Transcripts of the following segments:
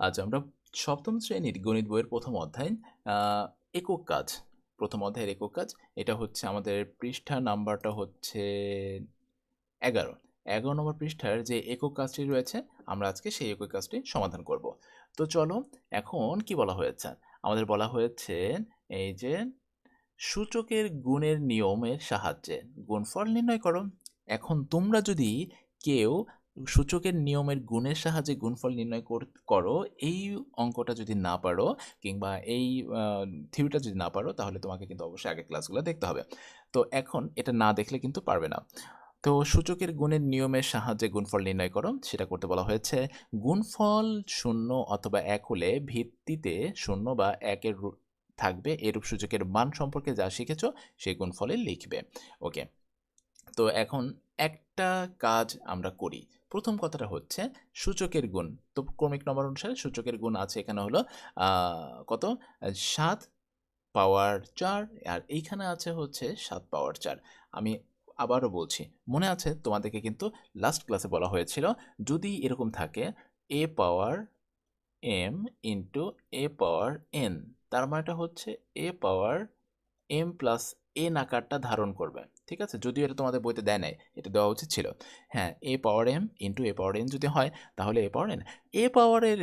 আজ আমরা সপ্তম শ্রেণির গণিত বইয়ের প্রথম অধ্যায় একক কাজ। প্রথম অধ্যায়ের একক কাজ, এটা হচ্ছে আমাদের পৃষ্ঠা নাম্বারটা হচ্ছে এগারো। এগারো নম্বর পৃষ্ঠার যে একক কাজটি রয়েছে, আমরা আজকে সেই একক কাজটি সমাধান করব। তো চলো, এখন কি বলা হয়েছে? আমাদের বলা হয়েছে এই যে সূচকের গুণের নিয়মের সাহায্যে, গুণফল নির্ণয় করো। এখন তোমরা যদি কেউ সূচকের নিয়মের গুণের সাহায্যে গুণফল নির্ণয় কর- এই অঙ্কটা যদি না পারো কিংবা এই থিওরিটা যদি না পারো তাহলে তোমাকে কিন্তু অবশ্যই আগের ক্লাসগুলো দেখতে হবে। তো এখন এটা না দেখলে কিন্তু পারবে না। তো সূচকের গুণের নিয়মের সাহায্যে গুণফল নির্ণয় করো, সেটা করতে বলা হয়েছে গুণফল শূন্য অথবা এক হলে ভিত্তিতে শূন্য বা একের থাকবে, এরূপ সূচকের মান সম্পর্কে যা শিখেছো সেই গুণফলে লিখবে। ওকে। তো এখন একটা কাজ আমরা করি। প্রথম কথাটা হচ্ছে সূচকের গুণ। তো ক্রমিক নম্বর অনুসারে সূচকের গুণ আছে এখানে হলো কত? সাত পাওয়ার চার আর এইখানে আছে হচ্ছে সাত পাওয়ার চার। আমি আবারও বলছি, মনে আছে তোমাদেরকে কিন্তু লাস্ট ক্লাসে বলা হয়েছিল, যদি এরকম থাকে A power M into A power N তার মানেটা হচ্ছে A power M plus N আকারটা ধারণ করবে। ঠিক আছে? যদিও এটা তোমাদের বইতে দেয় নাই, এটা দেওয়া উচিত ছিল। হ্যাঁ A power M into A power N যদি হয়, তাহলে এ পাওয়ার এন এ পাওয়ারের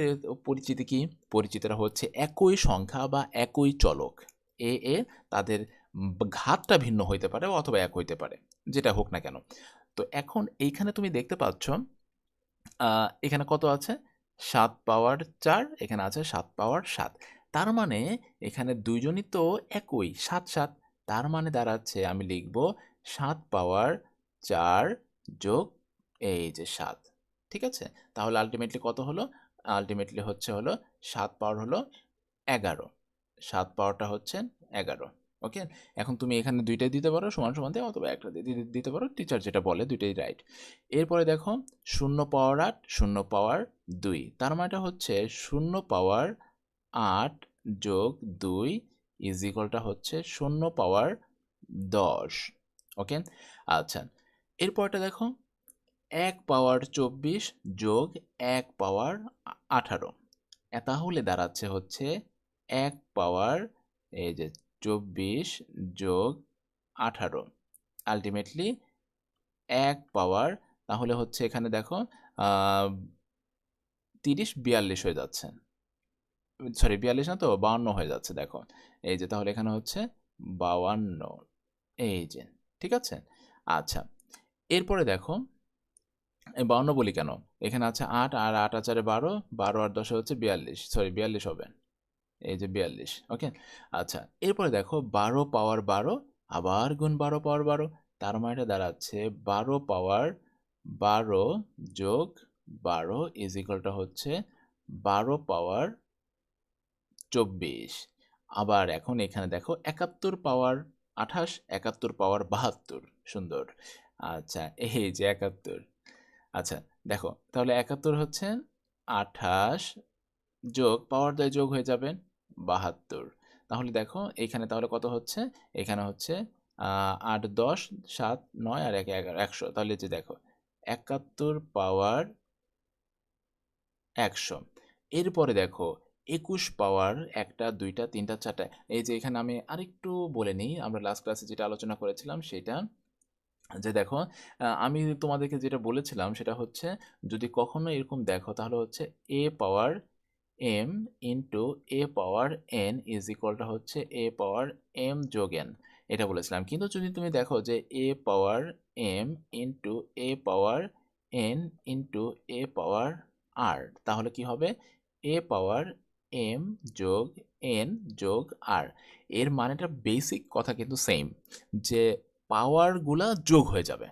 পরিচিতি কি? পরিচিতিটা হচ্ছে একই সংখ্যা বা একই চলক। এ এ তাদের ঘাতটা ভিন্ন হইতে পারে অথবা এক হইতে পারে, যেটা হোক না কেন। তো এখন এইখানে তুমি দেখতে পাচ্ছ এখানে কত আছে? সাত পাওয়ার চার, এখানে আছে সাত পাওয়ার সাত। তার মানে এখানে দুইজনই তো একই, সাত সাত। তার মানে দাঁড়াচ্ছে, আমি লিখব সাত পাওয়ার চার যোগ এই যে সাত, ঠিক আছে? তাহলে আলটিমেটলি কত হলো? আলটিমেটলি হচ্ছে হলো সাত পাওয়ার হলো এগারো। সাত পাওয়ারটা হচ্ছে এগারো ওকে এখন তুমি এখানে দুইটাই দিতে পারো, সমান সমান দিয়ে অথবা একটা দিতে- পারো টিচার যেটা বলে দুইটাই রাইট এরপরে দেখো, শূন্য পাওয়ার আট, শূন্য পাওয়ার দুই, তার মানেটা হচ্ছে শূন্য পাওয়ার আট যোগ দুই ইজ ইকুয়ালটা হচ্ছে শূন্য পাওয়ার দশ। ওকে? আচ্ছা এরপরটা দেখো, এক পাওয়ার চব্বিশ যোগ এক পাওয়ার আঠারো। তাহলে দাঁড়াচ্ছে হচ্ছে এক পাওয়ার, এই যে চব্বিশ যোগ আঠারো। আলটিমেটলি এক পাওয়ার, তাহলে হচ্ছে এখানে দেখো তিরিশ বিয়াল্লিশ হয়ে যাচ্ছে। সরি, বিয়াল্লিশ না তো, বাউন্ন হয়ে যাচ্ছে, দেখো। এই যে তাহলে এখানে হচ্ছে বাউান্ন এই যে ঠিক আছে? আচ্ছা এরপরে দেখো বাউন্ন বলি কেন? এখানে আছে আট, আর আট আচারে বারো বারো আর দশে হচ্ছে বিয়াল্লিশ সরি বিয়াল্লিশ হবে। এই যে বিয়াল্লিশ ওকে আচ্ছা এরপরে দেখো, বারো পাওয়ার বারো, আবার গুণ বারো পাওয়ার বারো, তার মানেটা দাঁড়াচ্ছে বারো পাওয়ার বারো যোগ বারো ইজ ইকুয়ালটা হচ্ছে বারো পাওয়ার চব্বিশ। আবার এখন এখানে দেখো, একাত্তর পাওয়ার আঠাশ, একাত্তর, পাওয়ার বাহাত্তর। সুন্দর। আচ্ছা এই যে একাত্তর। আচ্ছা দেখো, তাহলে একাত্তর হচ্ছে আঠাশ যোগ, পাওয়ার দেয় যোগ হয়ে যাবে বাহাত্তর। তাহলে দেখো, এখানে তাহলে কত হচ্ছে? এখানে হচ্ছে আট, দশ, সাত, নয় আর এক এগারো, একশো। তাহলে যে দেখো, একাত্তর পাওয়ার একশো। এরপরে দেখো একুশ পাওয়ার একটা, দুইটা, তিনটা, চারটা। এই যে এখানে আমি আরেকটু বলে নিই, আমরা লাস্ট ক্লাসে যেটা আলোচনা করেছিলাম সেটা যে দেখো আমি তোমাদেরকে যেটা বলেছিলাম সেটা হচ্ছে যদি কখনো এরকম দেখো তাহলে হচ্ছে A power M into A power N is ইকুয়ালটা হচ্ছে এ পাওয়ার এম যোগ এন এটা বলেছিলাম। কিন্তু যদি তুমি দেখো যে A power M into A power N into A power R তাহলে কি হবে? এ পাওয়ার এম যোগ এন যোগ আর। এর মানেটা বেসিক কথা কিন্তু সেম যে পাওয়ারগুলা যোগ হয়ে যাবে।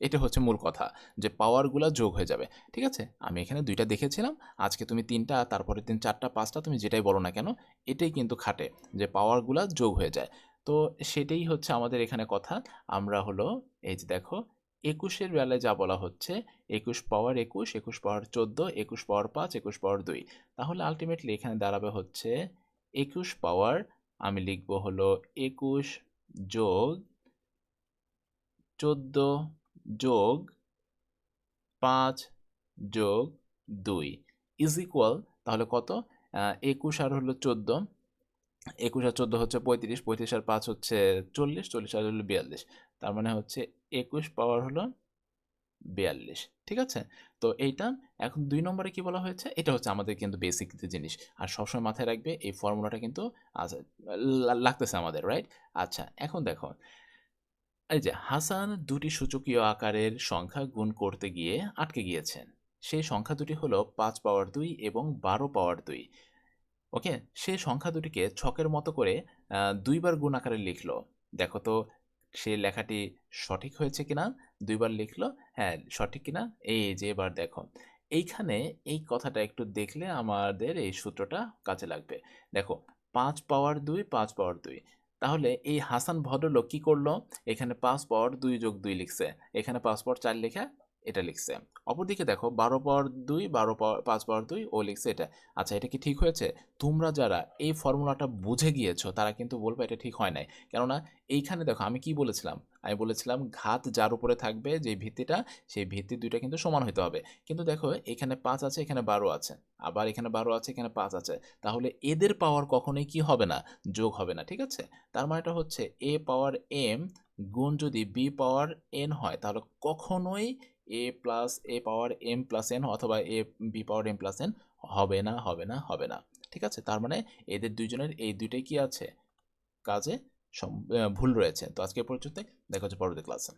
এটা হচ্ছে মূল কথা, যে পাওয়ারগুলা যোগ হয়ে যাবে। ঠিক আছে? আমি এখানে দুইটা দেখেছিলাম, আজকে তুমি তিনটা তারপরে তিন চারটা, পাঁচটা, তুমি যেটাই বলো না কেন, এটাই কিন্তু খাটে, যে পাওয়ারগুলা যোগ হয়ে যায়। তো সেটাই হচ্ছে আমাদের এখানে কথা। আমরা হলো, এই যে দেখো একুশের বেলায় যা বলা হচ্ছে, একুশ পাওয়ার একুশ একুশ পাওয়ার চোদ্দ, একুশ পাওয়ার পাঁচ, একুশ পাওয়ার দুই। তাহলে আলটিমেটলি এখানে দাঁড়াবে হচ্ছে একুশ পাওয়ার আমি লিখব হলো একুশ যোগ চোদ্দ যোগ পাঁচ যোগ দুই। ইজ ইকুয়াল তাহলে কত? একুশ আর হলো চোদ্দ। একুশ আর চোদ্দ হচ্ছে পঁয়ত্রিশ পঁয়ত্রিশ আর পাঁচ হচ্ছে চল্লিশ চল্লিশ আর হলো বিয়াল্লিশ। তার মানে হচ্ছে একুশ পাওয়ার হলো বিয়াল্লিশ, ঠিক আছে? তো এইটা এখন দুই নম্বরে কি বলা হয়েছে? এটা হচ্ছে আমাদের কিন্তু বেসিক জিনিস। আর সবসময় মাথায় রাখবে এই ফর্মুলাটা কিন্তু লাগতেছে আমাদের রাইট আচ্ছা এখন দেখো। এই যে হাসান দুটি সূচকীয় আকারের সংখ্যা গুণ করতে গিয়ে আটকে গিয়েছেন সেই সংখ্যা দুটি হলো পাঁচ পাওয়ার দুই এবং বারো পাওয়ার দুই। ওকে? সে সংখ্যা দুটিকে ছকের মতো করে দুইবার গুণ আকারে লিখলো। দেখো তো, সে লেখাটি সঠিক হয়েছে কিনা? দুইবার লিখলো হ্যাঁ সঠিক কিনা? এই যে, এবার দেখো। এইখানে এই কথাটা একটু দেখলে আমাদের এই সূত্রটা কাজে লাগবে। দেখো, পাঁচ পাওয়ার দুই, পাঁচ পাওয়ার দুই। তাহলে এই হাসান ভদ্রলোক কি করল? এখানে পাঁচ পাওয়ার দুই যোগ দুই লিখছে। এখানে পাঁচ পাওয়ার চার লেখা এটা লিখছে। অপরদিকে দেখো, বারো পাওয়ার দুই, বারো পাওয়ার পাঁচ পাওয়ার দুই, ও লিখছে এটা। আচ্ছা এটা কি ঠিক হয়েছে? তোমরা যারা এই ফর্মুলাটা বুঝে গিয়েছো, তারা কিন্তু বলবে এটা ঠিক হয় নাই। কেননা, এইখানে দেখো, আমি কি বলেছিলাম? আমি বলেছিলাম ঘাত যার উপরে থাকবে যে ভিত্তিটা, সেই ভিত্তি দুইটা কিন্তু সমান হতে হবে। কিন্তু দেখো, এখানে পাঁচ আছে, এখানে বারো আছে। আবার এখানে বারো আছে, এখানে পাঁচ আছে। তাহলে এদের পাওয়ার কখনোই কি হবে না? যোগ হবে না, ঠিক আছে? তার মানেটা হচ্ছে এ পাওয়ার এম গুণ যদি বি পাওয়ার এন হয়, তাহলে কখনোই A plus A power M plus N অথবা A B power M plus N হবে না হবে না হবে না। ঠিক আছে? তার মানে এদের দুইজনের, এই দুইটাই কি আছে? কাজে ভুল রয়েছে। তো আজকে পর্যন্ত দেখা হচ্ছে পরবর্তী ক্লাসে